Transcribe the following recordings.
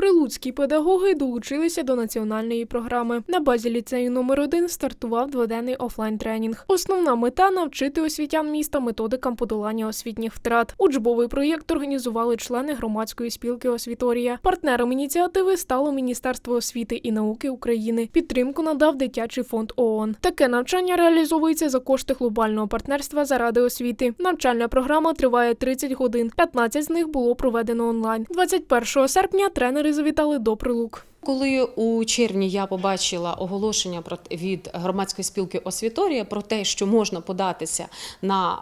Прилуцькі педагоги долучилися до національної програми. На базі ліцею номер 1 стартував дводенний офлайн-тренінг. Основна мета навчити освітян міста методикам подолання освітніх втрат. Учбовий проєкт організували члени громадської спілки Освіторія. Партнером ініціативи стало Міністерство освіти і науки України. Підтримку надав дитячий фонд ООН. Таке навчання реалізовується за кошти глобального партнерства заради освіти. Навчальна програма триває 30 годин. 15 з них було проведено онлайн. 21 серпня тренери завітали до Прилук. Коли у червні я побачила оголошення від громадської спілки Освіторія про те, що можна податися на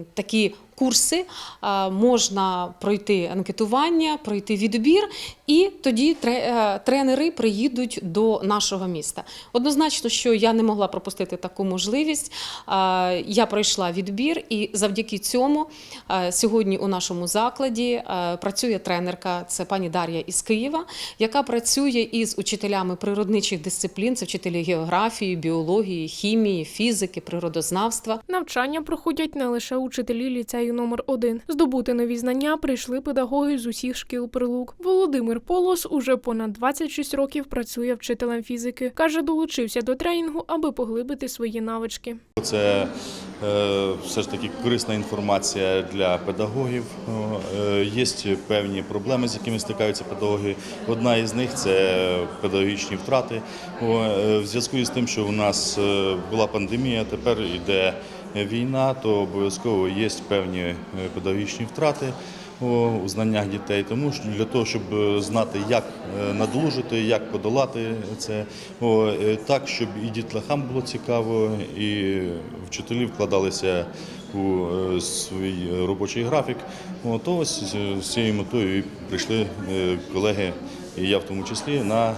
е, такі курси, е, можна пройти анкетування, пройти відбір, і тоді е, тренери приїдуть до нашого міста. Однозначно, що я не могла пропустити таку можливість. Е, Я пройшла відбір, і завдяки цьому сьогодні у нашому закладі працює тренерка, це пані Дар'я із Києва, яка працює із учителями природничих дисциплін, це вчителі географії, біології, хімії, фізики, природознавства. Навчання проходять не лише учителі ліцею номер 1 Здобути нові знання прийшли педагоги з усіх шкіл Прилук. Володимир Полос уже понад 26 років працює вчителем фізики. каже, долучився до тренінгу, аби поглибити свої навички. Це е, все ж таки корисна інформація для педагогів. Е, Є певні проблеми, з якими стикаються педагоги. Одна із них це педагогічні втрати. Е, В зв'язку із тим, що у нас була пандемія, тепер йде війна, то обов'язково є певні е, педагогічні втрати. У знаннях дітей, тому що для того, щоб е, знати, як е, надолужити, як подолати це, так, щоб і дітлахам було цікаво, і вчителі вкладалися у свій робочий графік. То ось з- цією метою прийшли колеги, і я в тому числі, на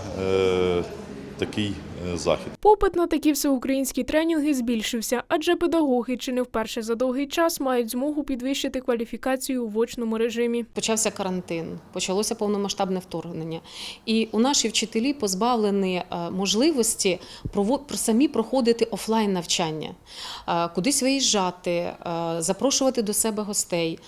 такий захід. Попит на такі всеукраїнські тренінги збільшився, адже педагоги чи не вперше за довгий час мають змогу підвищити кваліфікацію в очному режимі. Почався карантин, почалося повномасштабне вторгнення. І у наші вчителі позбавлені е, можливості самі проходити офлайн навчання, е, кудись виїжджати, е, запрошувати до себе гостей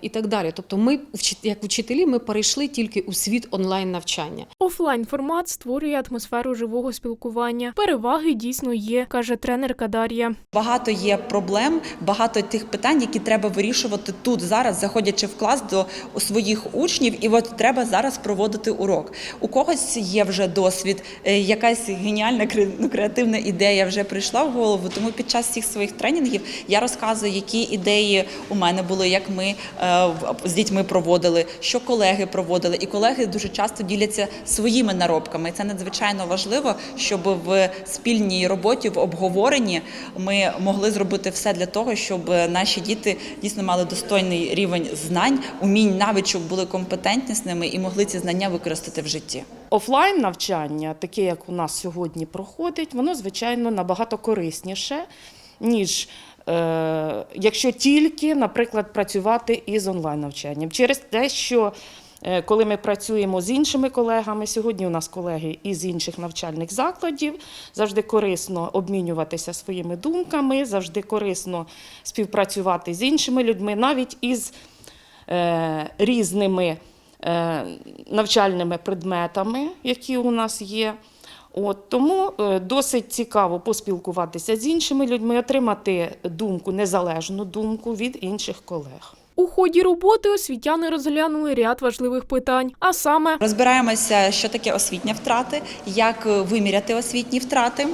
і так далі. Тобто, ми, як вчителі, ми перейшли тільки у світ онлайн навчання. Офлайн формат створює атмосферу живого спілкування. Переваги дійсно є, каже тренерка Дар'я. Багато є проблем, багато тих питань, які треба вирішувати тут зараз, заходячи в клас до своїх учнів, і от треба зараз проводити урок. У когось є вже досвід, е, якась геніальна ну, креативна ідея вже прийшла в голову. Тому під час всіх своїх тренінгів я розказую, які ідеї у мене були, як ми е, з дітьми проводили, що колеги проводили. І колеги дуже часто діляться своїми наробками. Це надзвичайно важливо, щоб в спільній роботі, в обговоренні ми могли зробити все для того, щоб наші діти дійсно мали достойний рівень знань, умінь, навичок, були компетентнісними і могли ці знання використати в житті. Офлайн навчання, таке як у нас сьогодні проходить, воно звичайно набагато корисніше, ніж е, якщо тільки, наприклад, працювати із онлайн навчанням. Через те, що коли ми працюємо з іншими колегами, сьогодні у нас колеги із інших навчальних закладів, завжди корисно обмінюватися своїми думками, завжди корисно співпрацювати з іншими людьми, навіть із е, різними е, навчальними предметами, які у нас є. От, тому е, досить цікаво поспілкуватися з іншими людьми, отримати думку, незалежну думку від інших колег. У ході роботи освітяни розглянули ряд важливих питань, а саме Розбираємося, що таке освітні втрати, як виміряти освітні втрати.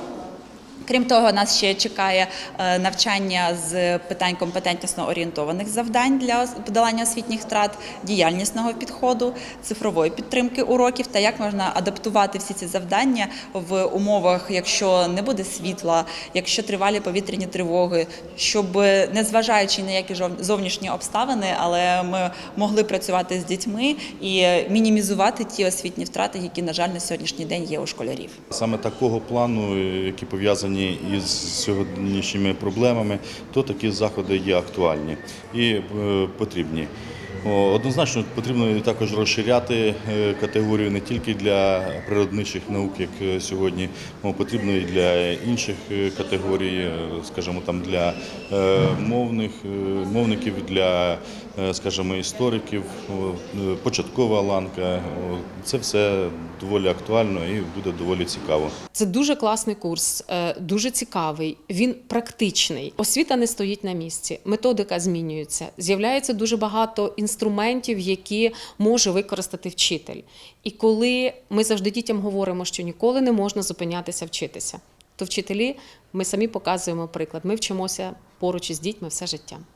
Крім того, нас ще чекає е, навчання з питань компетентнісно орієнтованих завдань для подолання освітніх втрат, діяльнісного підходу, цифрової підтримки уроків та як можна адаптувати всі ці завдання в умовах, якщо не буде світла, якщо тривалі повітряні тривоги, щоб незважаючи на які зовнішні обставини, але ми могли працювати з дітьми і мінімізувати ті освітні втрати, які на жаль на сьогоднішній день є у школярів. Саме такого плану, е, які пов'язані із сьогоднішніми проблемами, то такі заходи є актуальні і е, потрібні. Однозначно потрібно також розширяти е, категорію не тільки для природничих наук, як е, сьогодні, потрібно і для інших е, категорій, скажімо, там для мовних, мовників, для, скажімо, істориків, початкова ланка. Це все доволі актуально і буде доволі цікаво. Це дуже класний курс, дуже цікавий. Він практичний. Освіта не стоїть на місці, методика змінюється. З'являється дуже багато інструментів, які може використати вчитель. І коли ми завжди дітям говоримо, що ніколи не можна зупинятися вчитися, то вчителі ми самі показуємо приклад. Ми вчимося поруч із дітьми все життя.